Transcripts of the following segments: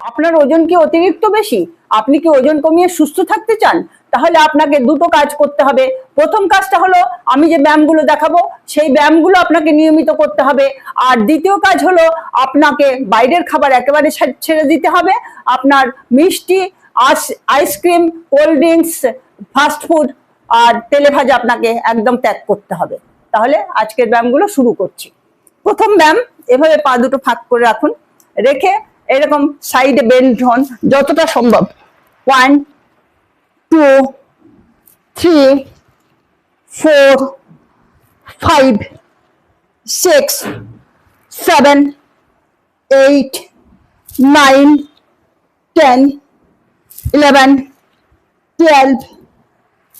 আপনার ওজন কি অতিরিক্ত বেশি? আপনি কি ওজন কমিয়ে সুস্থ থাকতে চান? তাহলে আপনাকে দুটো কাজ করতে হবে। প্রথম কাজটা হলো, আমি যে ব্যায়ামগুলো দেখাবো, সেই ব্যায়ামগুলো আপনাকে নিয়মিত করতে হবে। আর দ্বিতীয় কাজ হলো, আপনাকে বাইরের খাবার একেবারে ছেড়ে দিতে হবে। আপনার মিষ্টি ice cream cold drinks fast food আর তেলে ভাজা আপনাকে একদম ত্যাগ করতে হবে। তাহলে আজকের ব্যায়ামগুলো শুরু করছি। প্রথম ব্যায়াম, এভাবে পা দুটো ফাঁক করে রাখুন। রেখে এরকম সাইডে বেন্ড হন, যতটা সম্ভব। One two three four five six seven eight nine ten eleven twelve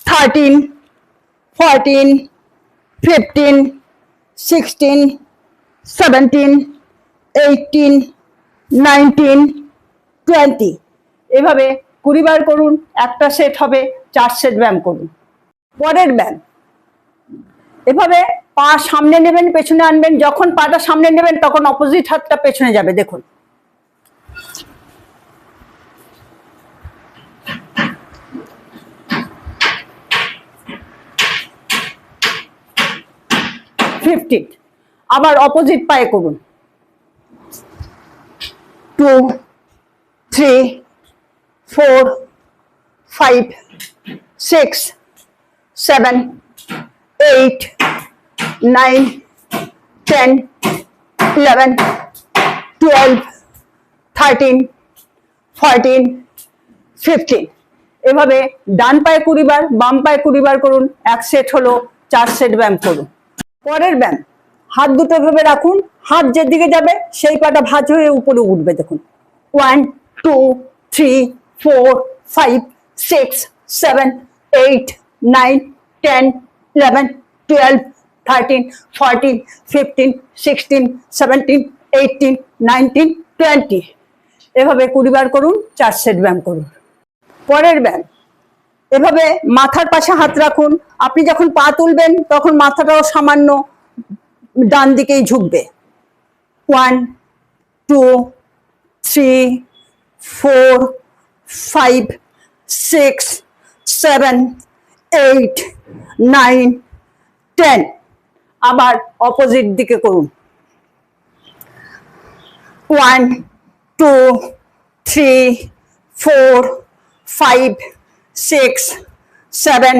thirteen fourteen fifteen sixteen seventeen eighteen nineteen twenty. এভাবে কুড়ি বার করুন, একটা সেট হবে, চার সেট ব্যায়াম করুন। পরের ব্যায়াম। এভাবে পা সামনে নেবেন, পেছনে আনবেন, যখন পাটা সামনে নেবেন, তখন অপোজিট হাতটা পেছনে যাবে, দেখুন। ফিফটি আবার অপোজিট পায়ে করুন। Two three four five six seven eight nine ten eleven twelve thirteen fourteen fifteen এভাবে ডান পায়ে কুড়ি বার, বাম পায়ে কুড়ি বার করুন, এক সেট হলো, চার সেট ব্যায়াম করুন। পরের ব্যায়াম, হাত দুটো এভাবে রাখুন হাত যেদিকে যাবে, সেই পাটা ভাঁজ হয়ে উপরে উঠবে, দেখুন। One two three four five six seven eight nine ten eleven twelve thirteen fourteen fifteen sixteen seventeen eighteen nineteen twenty এভাবে কুড়ি বার করুন, চার সেট ব্যায়াম করুন। পরের ব্যায়াম। এভাবে মাথার পাশে হাত রাখুন। আপনি যখন পা তুলবেন, তখন মাথাটাও সামান্য ডান দিকেই ঝুঁকবে। One two three four five six seven eight nine ten আবার অপোজিট দিকে করুন। One two three four five six seven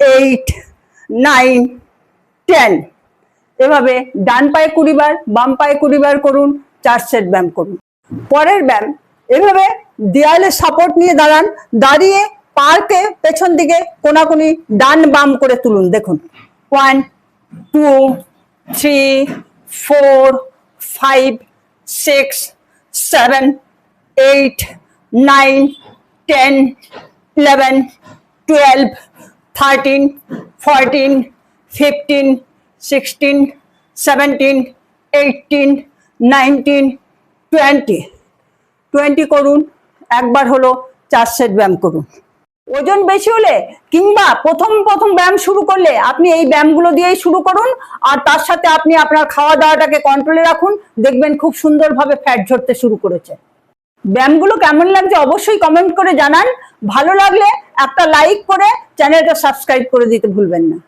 eight nine ten এভাবে ডান পায়ে কুড়ি বার, বাম পায়ে কুড়ি বার করুন, চার সেট ব্যায়াম করুন। পরের ব্যায়াম, এভাবে দেয়ালে সাপোর্ট নিয়ে দাঁড়ান, দাঁড়িয়ে পাকে পেছন দিকে কোনাকুনি ডান বাম করে তুলুন, দেখুন। One two three four five six seven eight nine ten eleven twelve thirteen fourteen fifteen sixteen seventeen eighteen nineteen twenty twenty করুন, একবার হলো চার সেট ব্যায়াম করুন। ওজন বেশি হলে কিংবা প্রথম প্রথম ব্যায়াম শুরু করলে আপনি এই ব্যায়ামগুলো দিয়েই শুরু করুন, আর তার সাথে আপনি আপনার খাওয়া দাওয়াটাকে কন্ট্রোলে রাখুন, দেখবেন খুব সুন্দরভাবে ফ্যাট ঝরতে শুরু করেছে। ব্যায়ামগুলো কেমন লাগছে অবশ্যই কমেন্ট করে জানান। ভালো লাগলে একটা লাইক করে চ্যানেলটা সাবস্ক্রাইব করে দিতে ভুলবেন না।